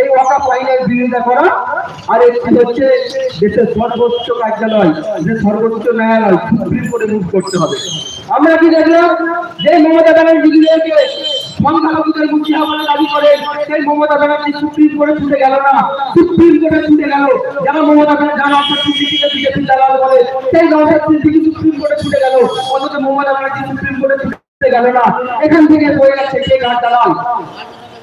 এই ওয়াকাফ আইনের বিরোধিতা করা, আর একটি হচ্ছে দেশের সর্বোচ্চ কার্যালয়, যে সর্বোচ্চ ন্যায়ালয়, সুপ্রিম কোর্টে মুভ করতে হবে। আমরা কি দেখলাম? যে মমতা ব্যানার্জি সংখ্যালঘুদের মুক্তি হওয়ার দাবি করে, সেই মমতা ব্যানার্জি সুপ্রিম কোর্টে ছুটে গেল না। সুপ্রিম কোর্টে ছুটে গেল। যারা মমতা ব্যানার্জি সেই নওশাদ সিদ্দিকি সুপ্রিম কোর্টে ছুটে গেল। অথচ মমতা ব্যানার্জি সুপ্রিম কোর্টে ছুটে গেল না। এখান থেকে বয়ে যাচ্ছে কে কার দালাল?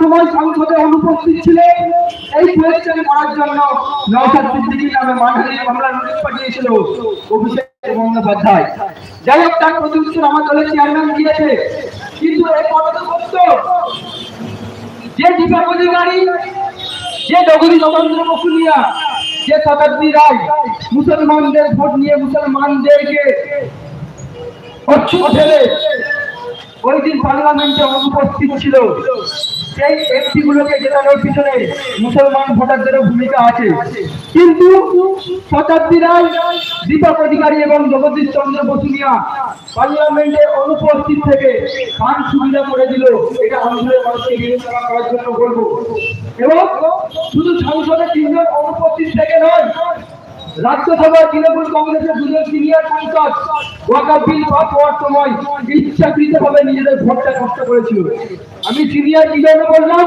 সময় সংসদে অনুপস্থিত ছিলেন। এই কোয়েশ্চেন করার জন্য নওশাদ সিদ্দিকী নামে মামলা নোটিশ পাঠিয়েছিল অভিষেক বন্দ্যোপাধ্যায়। যাই হোক, তার আমার দলের চেয়ারম্যান দিয়েছে। কিন্তু এই যে দীপক অধিকারী যে যে শতাব্দী রায়, মুসলমানদের ভোট নিয়ে মুসলমানদেরকে অচ্ছুত ঠেলে ওই দিন পার্লামেন্টে অনুপস্থিত ছিল। সেই ব্যক্তিগুলোকে জেতানোর পিছনে মুসলমান ভোটারদেরও ভূমিকা আছে। কিন্তু শতাব্দী রায় দীপক অধিকারী এবং জগদীশ চন্দ্র বসুনিয়া পার্লামেন্টে অনুপস্থিত থেকে কান সুবিধা করে দিল। এটা আন্দোলনের মানুষকে বিবেচনা করার জন্য বলব। এবং শুধু সংসদে তিনজন অনুপস্থিত থেকে নয় রাজ্যসভার তৃণমূল কংগ্রেসের দুজন সিনিয়র সাংসদ ওয়াকাফ বিল পাস হওয়ার সময় ইচ্ছাকৃতভাবে নিজেদের ভোটটা নষ্ট করেছিল। আমি সিনিয়র কি জন্য বললাম,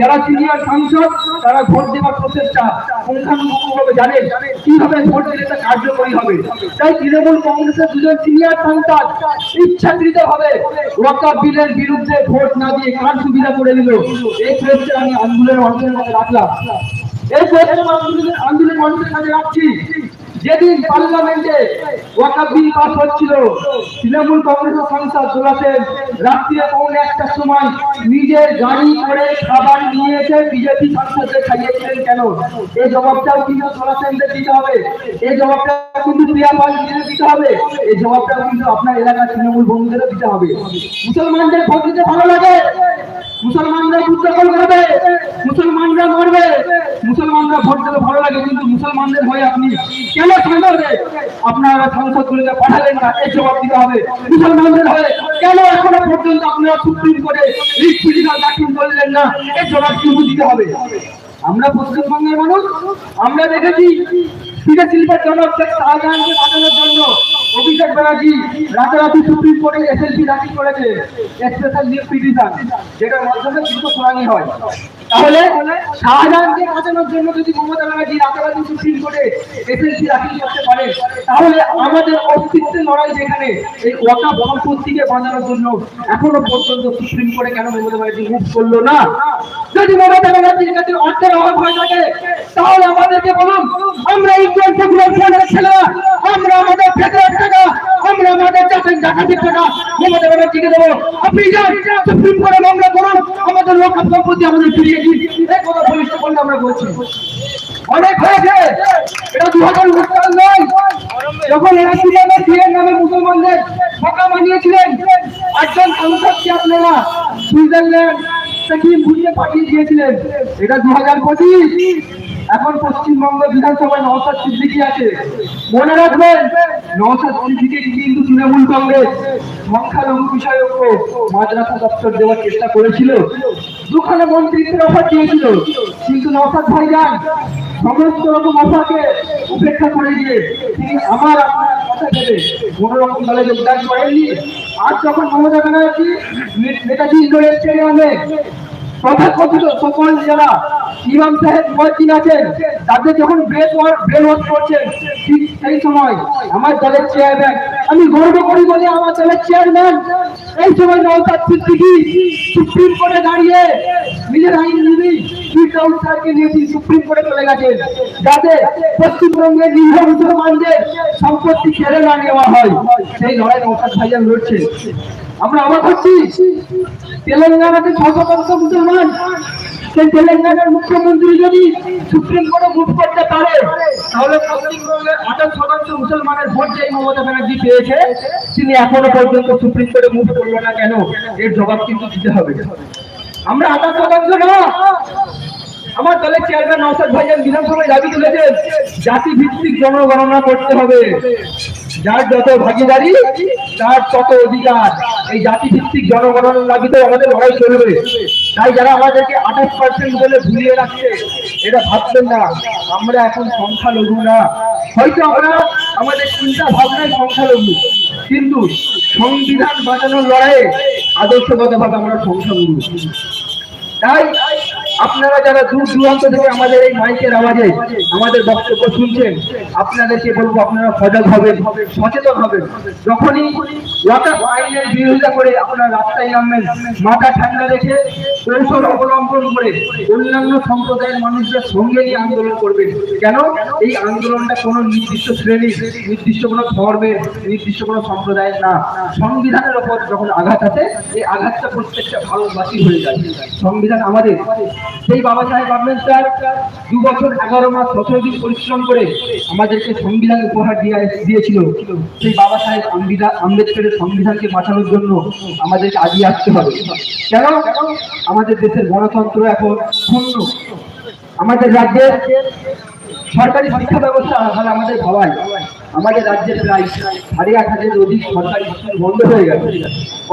যারা সিনিয়র সাংসদ, তারা ভোট দেওয়ার প্রচেষ্টা পুঙ্খানুপুঙ্খভাবে জানেন কীভাবে ভোট দিলে তা কার্যকরী হবে। তাই তৃণমূল কংগ্রেসের দুজন সিনিয়র সাংসদ ইচ্ছাকৃতভাবে ওয়াকাফ বিলের বিরুদ্ধে ভোট না দিয়ে কার সুবিধা করে দিল? এই প্রচেষ্টা আমি আন্দোলনের মধ্যে রাখলাম। এই আন্দোলন মানুষের কাছে রাখছি যেদিন পার্লামেন্টে বিল পাস হচ্ছিল, তৃণমূল কংগ্রেসের রাত্রিরে পৌনে সময় নিজের গাড়ি করে খাবার বিজেপি সাংসদদের খাইয়েছিলেন কেন? এই জবাবটাও কিন্তু দিতে হবে। এই জবাবটা কিন্তু প্রিয়া দিতে হবে। এই জবাবটাও কিন্তু আপনার এলাকার তৃণমূল বন্ধুদেরও দিতে হবে। মুসলমানদের ভোট দিতে ভালো লাগে মুসলমানরা উদ্যাপন করবে মুসলমানরা মরবে ভোট দেবে ভালো লাগে, কিন্তু মুসলমানদের হয়ে আপনি কেন সংসদে আপনারা সংসদগুলোকে পাঠালেন না এই জবাব দিতে হবে। মুসলমানদের হয়ে কেন এখনও পর্যন্ত আপনারা সুপ্রিম কোর্টে রিট দাখিল করলেন না? এই জবাব কিন্তু দিতে হবে। আমরা পশ্চিমবঙ্গের মানুষ, আমরা দেখেছি ফিরে শিল্পের জনক শেখ শাহজাহানকে বাঁচানোর জন্য অভিষেক ব্যানার্জি রাতারাতি সুপ্রিম কোর্টে এসএলপি দাখিল করেছে স্পেশাল লিভ পিটিশন, যেটার মাধ্যমে কিন্তু শুনানি হয়। তাহলে শাহজাহানকে বাঁচানোর জন্য যদি মমতা ব্যানার্জি রাতারাতি সুপ্রিম কোর্টে এসএলপি দাখিল করতে পারে, তাহলে আমাদের অস্তিত্বের লড়াই যেখানে এই ওয়াকা বাঁচানোর জন্য এখনও পর্যন্ত সুপ্রিম কোর্টে কেন মমতা ব্যানার্জি করল না? যদি মমতা ব্যানার্জির কাছে অর্থের অভাব হয়ে থাকে, তাহলে আমাদেরকে বলুন, আমরা ইন্ডিয়ান ছেলেরা, আমরা আমাদের ফেডারেল টাকা, আমরা আমাদের জাতীয় ডাকাতির টাকা মমতা ব্যানার্জিকে দেবো। আপনি যান, সুপ্রিম কোর্টে মামলা করুন, আমাদের লোক সম্পত্তি আমাদের ফিরিয়ে বলছি। অনেক হয়েছে। এটা দু হাজার সাল নয়। যখন এরা ছিলেন সিএর নামে মুসলমানদের ফাঁকা বানিয়েছিলেন একজন সাংসদকে আপনারা পাঠিয়ে দিয়েছিলেন। এটা দু হাজার পঁচিশ। এখন পশ্চিমবঙ্গ বিধানসভায় নওশাদ সিদ্দিকি আছে। মনে রাখবেন, নওশাদ সিদ্দিকি কিন্তু তৃণমূল কংগ্রেস সংখ্যালঘু বিষয়ক মাদ্রাসা দপ্তর দেওয়ার চেষ্টা করেছিল। দুখানে মন্ত্রিত্বের অফার দিয়েছিল। কিন্তু নওশাদ ভাইজান সমস্ত রকম অফারকে উপেক্ষা করে দিয়ে তিনি আমার আপনার কথা ভেবে কোন রকম দলে যোগদান করেননি। আজ যখন মমতা ব্যানার্জি নেতাজি ইন্ডোর স্টেডিয়ামে তথাকথিত সকল যারা ইমাম সাহেব মুয়াজ্জিন আছেন, তাদের যখন ব্রেন ওয়াশ করছেন, ঠিক সেই সময় আমার দলের চেয়ারম্যান আমি গর্ব করি বলে আমার দলের চেয়ারম্যান এই সময় নওশাদ সিদ্দিকী সুপ্রিম কোর্টে দাঁড়িয়ে নিজের আইনজীবী ফিরদাউস স্যারকে নিয়ে সুপ্রিম কোর্টে চলে গেছেন যাতে পশ্চিমবঙ্গের নিরীহ মুসলমানদের সম্পত্তি কেড়ে না নেওয়া হয়। সেই লড়াই নৌসাদ ভাইজান লড়ছেন আমরা অবাক হচ্ছি। তেলেঙ্গানাতে ছ শতাংশ মুসলমান সেই তেলেঙ্গানার মুখ্যমন্ত্রী যদি সুপ্রিম কোর্টে মুভ করতে পারে, তাহলে পশ্চিমবঙ্গের আঠাশ শতাংশ মুসলমানের ভোট যে মমতা ব্যানার্জি পেয়েছে, তিনি এখনও পর্যন্ত সুপ্রিম কোর্টে মুভ করল না কেন? এর জবাব কিন্তু দিতে হবে। আমরা আঠাশ শতাংশ না আমার দলের চেয়ারম্যান নওসাদ ভাইজান বিধানসভায় দাবি তুলেছেন জাতি ভিত্তিক জনগণনা করতে হবে। যার যত ভাগিদারি, তার তত অধিকার। এই জাতি ভিত্তিক জনগণনার দাবিতে আমাদের লড়াই চলবে। তাই যারা আমাদেরকে আঠাশ পার্সেন্ট বলে ভুলিয়ে রাখছে এটা ভাবছেন না, আমরা এখন সংখ্যালঘু না। হয়তো আমরা আমাদের চিন্তা ভাবনায় সংখ্যালঘু, কিন্তু সংবিধান বাঁচানোর লড়াইয়ে আদর্শগতভাবে আমরা সংখ্যালঘু। তাই আপনারা যারা দূর দূরান্ত থেকে আমাদের এই মাইকের আওয়াজে আমাদের বক্তব্য শুনছেন, আপনাদেরকে বলব আপনারা সজাগ হবেন, সচেতন হবেন। যখনই ওয়াটার আইনের বিরোধিতা করে আপনারা রাস্তায় নামবেন, মাথা ঠান্ডা রেখে কৌশল অবলম্বন করে অন্যান্য সম্প্রদায়ের মানুষদের সঙ্গে নিয়ে আন্দোলন করবেন কেন? এই আন্দোলনটা কোনো নির্দিষ্ট শ্রেণির, নির্দিষ্ট কোনো ধর্মের, নির্দিষ্ট কোনো সম্প্রদায়ের না। সংবিধানের ওপর যখন আঘাত আছে এই আঘাতটা প্রত্যেকটা ভারতবাসী হয়ে যায়। সংবিধান আমাদের। সেই বাবা সাহেব আম্বেদকর দু বছর এগারো মাস সতেরো দিন পরিশ্রম করে আমাদেরকে সংবিধান উপহার দিয়ে দিয়েছিল। সেই বাবা সাহেব আম্বিদা- আম্বেদকরের সংবিধানকে বাঁচানোর জন্য আমাদেরকে আগিয়ে আসতে হবে। কেন? আমাদের দেশের গণতন্ত্র এখন শূন্য। আমাদের রাজ্যের সরকারি শিক্ষা ব্যবস্থা হলে আমাদের ভাবাই আমাদের রাজ্যের প্রায় সাড়ে আট হাজারের অধিক সরকারি স্কুল বন্ধ হয়ে গেছে।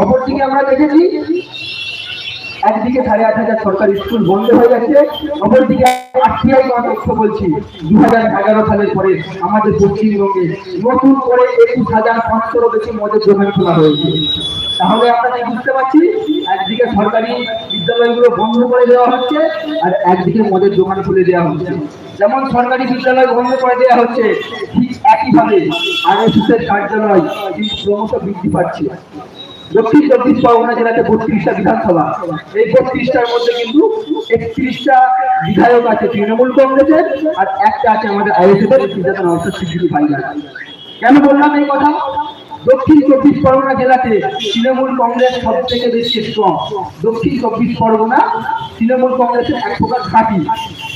অপরদিকে আমরা দেখেছি, একদিকে সাড়ে আট হাজার সরকারি স্কুল বন্ধ হয়ে গেছে, অপরদিকে আরটিআই তথ্য বলছি দু হাজার এগারো সালের পরে আমাদের পশ্চিমবঙ্গে নতুন করে একুশ হাজার পাঁচশোরও বেশি মদের দোকান খোলা হয়েছে। তাহলে আপনারা বুঝতে পারছি? একদিকে সরকারি বিদ্যালয়গুলো বন্ধ করে দেওয়া হচ্ছে আর একদিকে মদের দোকান খুলে দেওয়া হচ্ছে। যেমন সরকারি বিদ্যালয় বন্ধ করে দেওয়া হচ্ছে, ঠিক একইভাবে আরএসএসের কার্যালয় ক্রমশ বৃদ্ধি পাচ্ছে। দক্ষিণ চব্বিশ পরগনা জেলাতে বত্রিশটা বিধানসভা। এই বত্রিশটার মধ্যে কিন্তু একত্রিশটা বিধায়ক আছে তৃণমূল কংগ্রেসের আর একটা আছে আমাদের আইএসএফ এর সিদ্ধান্ত নওসাদ সিদ্দিকী কেন বললাম এই কথা? দক্ষিণ চব্বিশ পরগনা জেলাতে তৃণমূল কংগ্রেস সব থেকে বেশি স্ট্রং দক্ষিণ চব্বিশ পরগনা, তৃণমূল কংগ্রেসের এক প্রকার ঘাঁটি।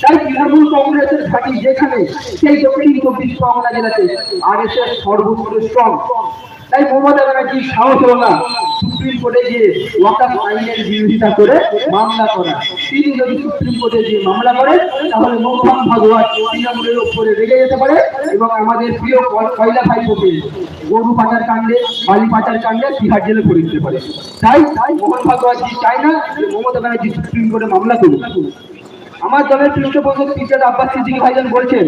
তাই তৃণমূল কংগ্রেসের ঘাঁটি যেখানে, সেই দক্ষিণ চব্বিশ পরগনা জেলাতে আর এস সর্বোচ্চ স্ট্রং তাই মমতা ব্যানার্জি সাহস হলো না, সুপ্রিম কোর্টে গিয়ে ওয়াকাফ আইনের বিরোধিতা করে মামলা করা। তিনি যদি সুপ্রিম কোর্টে গিয়ে মামলা করেন তাহলে মোহন ভাগবত তৃণমূলের উপরে রেগে যেতে পারে এবং আমাদের প্রিয় কয়লা ভাইপোকে গরু পাচার কাণ্ডে, বালি পাচার কাণ্ডে তিহার জেলে ভরে দিতে পারে। তাই তাই মোহন ভাগবত জি চায় না মমতা ব্যানার্জি সুপ্রিম কোর্টে মামলা করুক? আমার দলের পৃষ্ঠপোষক টিচার আব্বাস সিদ্দিকী ভাইজান বলছেন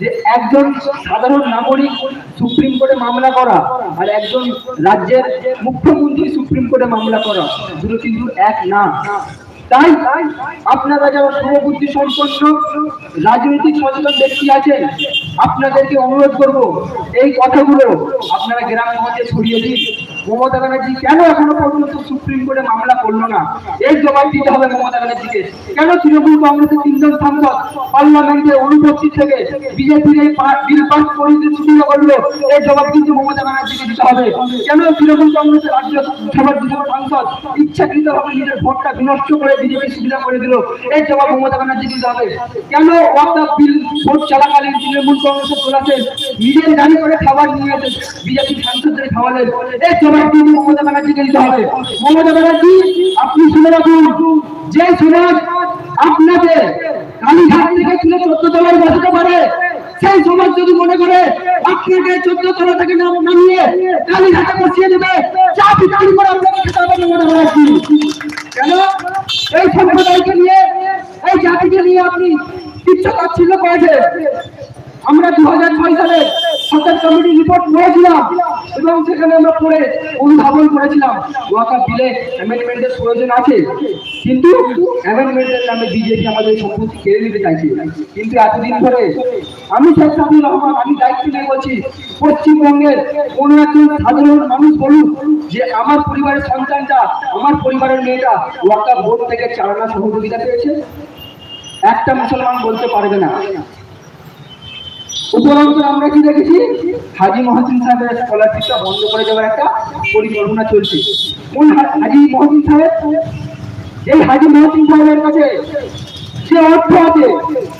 যে একজন সাধারণ নাগরিক সুপ্রিম কোর্টে মামলা করা আর একজন রাজ্যের মুখ্যমন্ত্রী সুপ্রিম কোর্টে মামলা করা দুটো কিন্তু এক না। তাই আপনারা যারা সমবুদ্ধি সম্পন্ন, রাজনৈতিক সচেতন ব্যক্তি আছেন, আপনাদেরকে অনুরোধ করব, এই কথাগুলো আপনারা গ্রামগঞ্জে ছড়িয়ে দিন। মমতা ব্যানার্জি কেন এখনও পর্যন্ত সুপ্রিম কোর্টে মামলা করল না? এই জবাব দিতে হবে মমতা ব্যানার্জিকে। কেন তৃণমূল কংগ্রেসের তিনজন সাংসদ পার্লামেন্টের অনুপস্থিত থেকে বিজেপির এই বিল পাস করে দিতে শুরু করল? এই জবাব কিন্তু মমতা ব্যানার্জিকে দিতে হবে। কেন তৃণমূল কংগ্রেসের রাজ্য সভার দুজন সাংসদ ইচ্ছাকৃতভাবে নিজের ভোটটা বিনষ্ট করে বিজেপি সুবিধা করে দিল? এই জবাব মমতা ব্যানার্জি দিতে হবে। কেন ওয়াকআপ বিল ভোট চলাকালীন তৃণমূল কংগ্রেসের তোলাতে নিজের গাড়ি করে খাবার নিয়ে বিজেপি সাংসদদের খাওয়ালেন? এই জবাব কেন এই সম্প্রদায়কে নিয়ে এই জাতিকে নিয়ে আপনি আমরা দু হাজার ছয় সালে সরকার কমিটি রিপোর্ট পড়েছিলাম এবং সেখানে আমরা পড়ে অনুধাবন করেছিলাম, ওয়াকা বিলে অ্যামেন্ডমেন্টের প্রয়োজন আছে। কিন্তু অ্যামেন্ডমেন্টের নামে বিজেপি আমাদের সম্পত্তি কেড়ে নিতে চাইছে। কিন্তু এতদিন ধরে আমি শেখ সাবির রহমান, আমি দায়িত্ব নিয়ে বলছি, পশ্চিমবঙ্গের কোন একজন সাধারণ মানুষ বলুন যে আমার পরিবারের সন্তানটা, আমার পরিবারের মেয়েটা ওয়াকা বোর্ড থেকে চালানা সহযোগিতা পেয়েছে? একটা মুসলমান বলতে পারবে না। উপরন্তু আমরা কি দেখেছি? হাজি মহসিন সাহেবের স্কলারশিপটা বন্ধ করে দেওয়ার একটা পরিকল্পনা চলছে। কোন হাজি মহসিন সাহেব? এই হাজি মহসিন সাহেবের কাছে সে অর্থ আছে।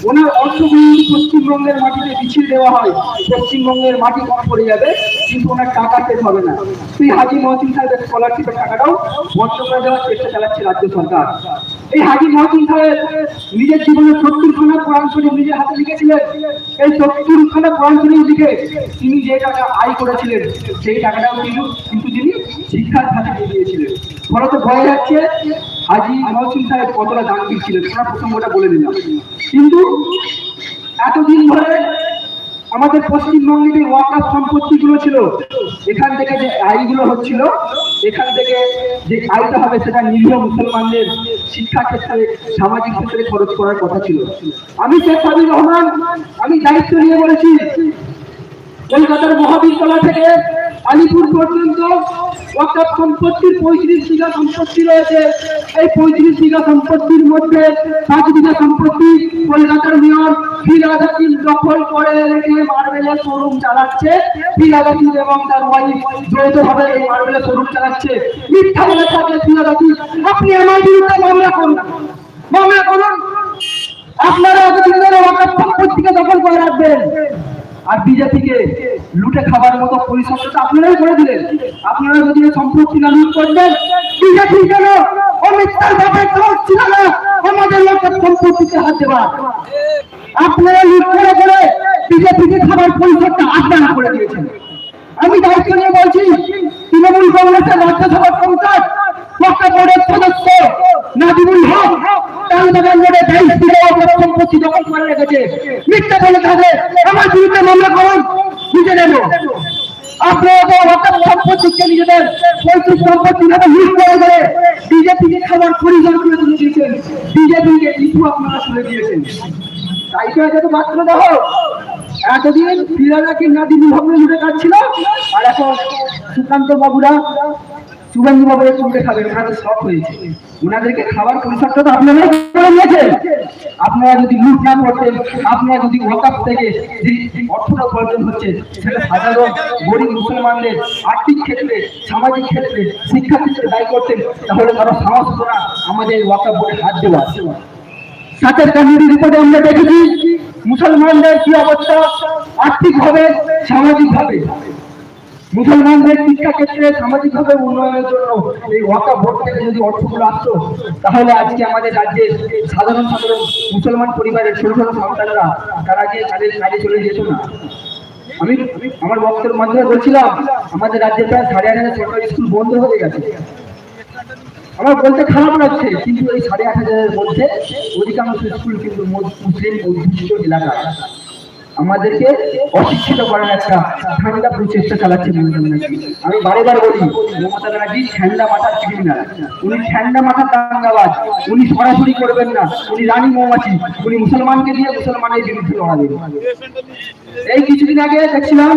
ওনার অর্থগুলো পশ্চিমবঙ্গের মাটিতে মিছিল দেওয়া হয়। পশ্চিমবঙ্গের মাটি কম পড়ে যাবে, কিন্তু ওনার টাকা শেষ হবে না। সেই হাজি মহসিন সাহেবের স্কলারশিপের টাকাটাও বন্ধ করে দেওয়ার চেষ্টা চালাচ্ছে রাজ্য সরকার। এই হাজি মহসিন সাহেব নিজের জীবনে সত্তর খানা কোরআন শরীফ নিজের হাতে লিখেছিলেন এই সত্তর খানা কোরআন তিনি যে টাকা আয় করেছিলেন, সেই টাকাটাও কিন্তু কিন্তু তিনি শিক্ষার খাতে দিয়ে দিয়েছিলেন ফলত বোঝা যাচ্ছে, হাজি মহসিন সাহেব কতটা দাঙ্গিক ছিলেন, তারা প্রসঙ্গটা বলে দিলাম। কিন্তু এতদিন ধরে আমাদের পশ্চিমবঙ্গে যে ওয়াকাফ সম্পত্তিগুলো ছিল, এখান থেকে যে আয়গুলো হচ্ছিল, এখান থেকে যে আয়টা হবে সেটা নিরীহ মুসলমানদের শিক্ষা ক্ষেত্রে, সামাজিক ক্ষেত্রে খরচ করার কথা ছিল। আমি শেখ হাবিব রহমান, আমি দায়িত্ব নিয়ে বলেছি, কলকাতার মহাবিদ্যালয় থেকে আলিপুর পর্যন্ত ওয়াকাফ সম্পত্তির পঁয়ত্রিশ বিঘা সম্পত্তি রয়েছে। এই পঁয়ত্রিশ বিঘা সম্পত্তির মধ্যে পাঁচ বিঘা সম্পত্তি কলকাতার মেয়র ফিরাদ হাকিম দখল করে রেখে মার্বেলের শোরুম চালাচ্ছে। ফিরাদ এবং তার ওয়াইফ যৌথভাবে এই মার্বেলের শোরুম চালাচ্ছে। মিথ্যা বলে থাকে ফিরাদ আপনি আমার বিরুদ্ধে মামলা করুন। মামলা করুন। আপনারা এতদিন ধরে ওয়াকাফ সম্পত্তিকে দখল করে রাখবেন। আর বিজেপিকে লুটে খাবার মতো পরিসংখ্যান আপনারাই করে দিলেন। আপনারা যদি সম্পত্তি না লুট করবেন বিজেপি কেন? অমিত শাহ ভাবে ছিল না, আমাদের লোকের সম্পত্তিতে হাত দেওয়া। আপনারা লুট করে করে বিজেপিকে খাবার পরিসংখ্যান আপনারা করে দিয়েছেন। আমি দায়িত্ব নিয়ে বলছি, তৃণমূল কংগ্রেসের রাজ্যসভার সংসদ বোর্ডের সদস্য নাজিবুল হক থাকে আমার বিরুদ্ধে মামলা করুন বুঝে নেব আপনারা তো সম্পত্তিকে নিজেদের পৈতৃক সম্পত্তি ভাবে লুট করে করে বিজেপিকে খাবার পরিজন করে তুলে দিয়েছেন। বিজেপিকে ইস্যু আপনারা তুলে দিয়েছেন। তাই তো এটা তো মাত্র দেখো এতদিন ফিরারা কি নাদিনী ভগ্ন লুটে কাটছিল আর এখন সুকান্ত বাবুরা, শুভেন্দু বাবু একটু খাবেন ওনাদের শখ হয়েছে। ওনাদেরকে খাবার পরিসরটা তো আপনারা করে নিয়েছেন। আপনারা যদি লুট না করতেন, আপনারা যদি ওয়াকাপ থেকে যে অর্থটা উপার্জন হচ্ছে, সেটা সাধারণ গরিব মুসলমানদের আর্থিক ক্ষেত্রে, সামাজিক ক্ষেত্রে শিক্ষা ক্ষেত্রে দায়ী করতেন, তাহলে তারা সাহস না আমাদের ওয়াকাপ বোর্ডে হাত দেওয়া। সাথের কমিটি রিপোর্টে আমরা দেখেছি, মুসলমানদের কি অবস্থা? আর্থিক ভাবে সামাজিক ভাবে মুসলমানদের শিক্ষা ক্ষেত্রে সামাজিক ভাবে উন্নয়নের জন্য এই ওয়াকা ভোট থেকে যদি অর্থগুলো আসতো, তাহলে আজকে আমাদের রাজ্যের সাধারণ সাধারণ মুসলমান পরিবারের ছোট ছোট সন্তানরা তারা যে তাদের কাজে চলে যেত না। আমি আমার বক্তব্যের মাধ্যমে বলছিলাম, আমাদের রাজ্যে প্রায় সাড়ে আট হাজার সরকারি স্কুল বন্ধ হয়ে গেছে। আমার বলতে খারাপ লাগছে, কিন্তু এই সাড়ে আট হাজারের মধ্যে অধিকাংশ স্কুল কিন্তু মুসলিম অধ্যুষিত এলাকা আমাদেরকে অশিক্ষিত করার একটা ঠান্ডা প্রচেষ্টা চালাচ্ছে মমতা ব্যানার্জি আমি বারে বলি, মমতা ব্যানার্জি ঠান্ডা মাথার ক্রিমিনাল উনি ঠান্ডা মাথার দাঙ্গাবাজ। উনি সরাসরি করবেন না। উনি রানী মৌমাছি। উনি মুসলমানকে দিয়ে মুসলমানের বিরুদ্ধে লড়াবেন এই কিছুদিন আগে দেখছিলাম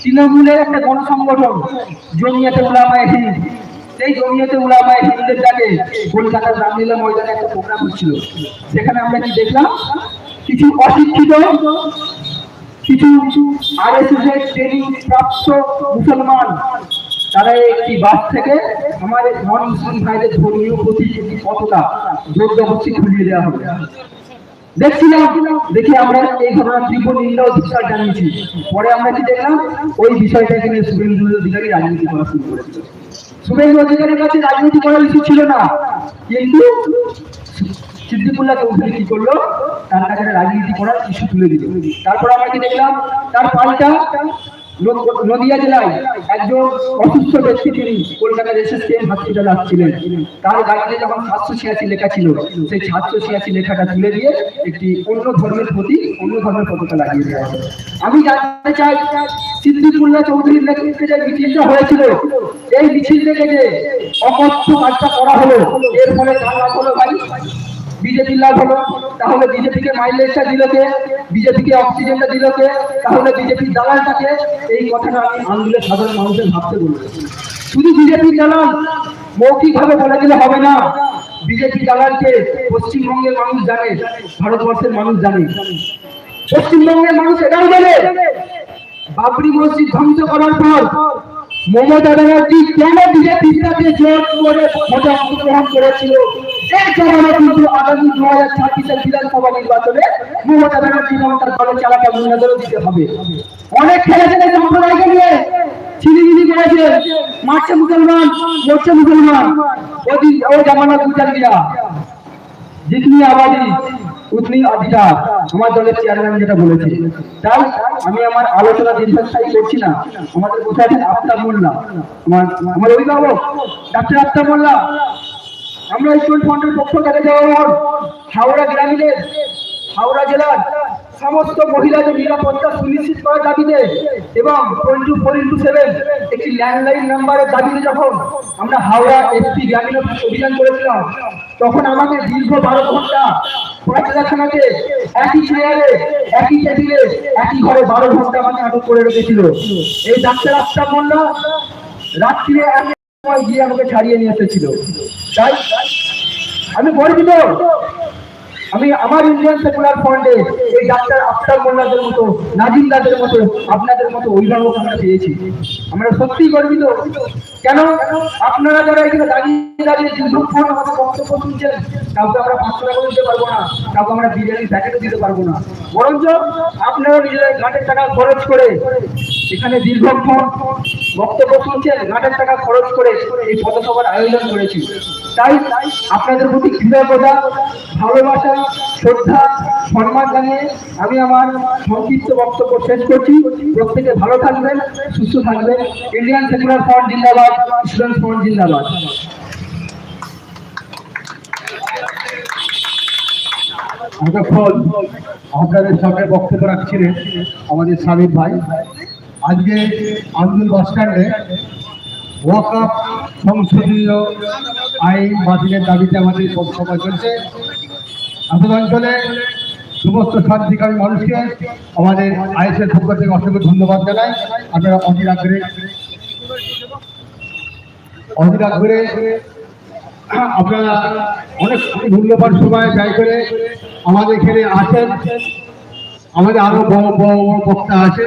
তৃণমূলের একটা গণসংগঠন জমিয়াতে উলামায়ে হিন্দ। সেই জমিয়াতে উলামায়ে হিন্দের ডাকে কলকাতার রামলীলা ময়দানে একটা প্রোগ্রাম হচ্ছিল। সেখানে আমরা কি দেখলাম? কিছু অশিক্ষিত, কিছু আরএসএস এর ট্রেনিং প্রাপ্ত মুসলমান, তারা একটি বাস থেকে আমাদের নন মুসলিম ভাইদের ধর্মীয় প্রতি কতটা জোর জবরদস্তি খুলিয়ে দেওয়া হবে। দেখছিলাম, দেখে আমরা এই ঘটনার তীব্র নিন্দা ও ধিক্কার জানিয়েছি। পরে আমরা কি দেখলাম? ওই বিষয়টাকে নিয়ে শুভেন্দু অধিকারী রাজনীতি করা শুরু করেছিল শুভেন্দু অধিকারীর কাছে রাজনীতি করার ইস্যু ছিল না। কিন্তু সিদ্দিকুল্লাহ চৌধুরী কি করল? তার কাছে রাজনীতি করার ইস্যু তুলে দিল। তারপর আমরা কি দেখলাম? তার পাল্টা নদিয়া জেলায় একজন অসুস্থ ব্যক্তি তিনি কলকাতার এসএসকেএম হসপিটালে আসছিলেন। তার গাড়িতে যখন সাতশো ছিয়াশি লেখা ছিল, সেই সাতশো ছিয়াশি লেখাটা তুলে দিয়ে একটি অন্য ধর্মের প্রতি, অন্য ধর্মের পতাকা লাগিয়ে দেওয়া আমি জানতে চাই, সিদ্দিকুল্লাহ চৌধুরীর নেতৃত্বে যে মিছিলটা হয়েছিল, এই মিছিল থেকে যে অকথ্য কাজটা করা হলো, এর ফলে কার হলো ভাই? বিজেপি লাভ হলো, তাহলে বিজেপিকে মাইলেজটা দিল কে? বিজেপিকে অক্সিজেনটা দিল কে? তাহলে বিজেপি দালালটাকে? এই কথাটা আমি আন্দোলনের সাধারণ মানুষের ভাবতে বলব। শুধু বিজেপি দালাল মৌখিক ভাবে বলে দিলে হবে না। বিজেপি দালালকে পশ্চিমবঙ্গের মানুষ জানে, ভারতবর্ষের মানুষ জানে। পশ্চিমবঙ্গের মানুষ এটাও জানে। বাবরি মসজিদ ধ্বংস করার পর মমতা ব্যানার্জি কেন বিজেপির সাথে জোট করে ভোটে অংশগ্রহণ করেছিল? এর কিন্তু আগামী দু হাজার ছাব্বিশের বিধানসভা নির্বাচনে মমতা ব্যানার্জি মহিলাদেরও দিতে হবে। অনেক খেলে খেলে সম্প্রদায়কে নিয়ে। ছিলিমিলি করেছে। মারছে মুসলমান মরছে মুসলমান। জামানা বিচারীরা জিতনি আবাদি, উতনি অধিকার আমার দলের চেয়ারম্যান যেটা বলেছে। তাই আমি আমার আলোচনা দীর্ঘস্থায়ী করছি না। আমাদের কোথায় আত্মা মোল্লা? আমার আমার অভিভাবক, ডাক্তার আত্মা মোল্লা। আমরা স্টুডেন্ট ফান্ডের পক্ষ থেকে যাওয়া হাওড়া গ্রামীণের, হাওড়া জেলার সমস্ত মহিলাদের নিরাপত্তা সুনিশ্চিত করার দাবিতে এবং টোয়েন্টি ফোর ইন্টু সেভেন একটি ল্যান্ডলাইন নাম্বারের দাবিতে যখন আমরা হাওড়া এসপি গ্রামীণ অভিযান করেছিলাম, তখন আমাকে দীর্ঘ বারো ঘণ্টা পয়সাখানাতে একই চেয়ারে একই টেবিলে একই ঘরে বারো ঘণ্টা আমাকে আটক করে রেখেছিল। এই ডাক্তার আফতাব মোল্লা রাত্রিরে আমাকে ছাড়িয়ে নিয়ে এসেছিল। তাই আমি গর্বিত। আমি আমার ইন্ডিয়ান সেকুলার ফ্রন্টে এই ডাক্তার আফতার মোল্লাদের মতো নাজিম দাদের মতো, আপনাদের মতো অভিভাবক আমরা পেয়েছি। আমরা সত্যিই গর্বিত। কেন? আপনারা যারা এখানে দাঁড়িয়ে দাঁড়িয়ে দীর্ঘক্ষণ আমাদের বক্তব্য শুনছেন, কাউকে আমরা পাঁচশো টাকা দিতে পারব না, কাউকে আমরা বিরিয়ানির প্যাকেটও দিতে পারব না। বরঞ্চ আপনারা নিজেদের ঘাটের টাকা খরচ করে এখানে দীর্ঘক্ষণ বক্তব্য শুনছেন, ঘাটের টাকা খরচ করে এই পথসভার আয়োজন করেছি। তাই আপনাদের প্রতি কৃতজ্ঞতা, ভালোবাসা, শ্রদ্ধা, সম্মান জানিয়ে আমি আমার সংক্ষিপ্ত বক্তব্য শেষ করছি। প্রত্যেকে ভালো থাকবেন, সুস্থ থাকবেন। ইন্ডিয়ান সেকুলার ফ্রন্ট জিন্দাবাদ স্টুডেন্ট ফ্রন্ট জিন্দাবাদ। এতক্ষণ আপনাদের সামনে বক্তব্য রাখছিলেন আমাদের স্বামীর ভাই। আজকে আন্দুল বাস স্ট্যান্ডে ওয়াকআপ সংসদীয় আইন বাতিলের দাবিতে আমাদের সভা চলছে। আসল অঞ্চলে সমস্ত শান্তিকামী মানুষকে আমাদের আইএসের পক্ষ থেকে অসংখ্য ধন্যবাদ জানাই। আপনারা অধীর আগ্রহে অধীর আগ্রহে আপনারা অনেক মূল্যবান সময় ব্যয় করে আমাদের এখানে আসেন। আমাদের আরও বড় বড় বড় বক্তা আছে।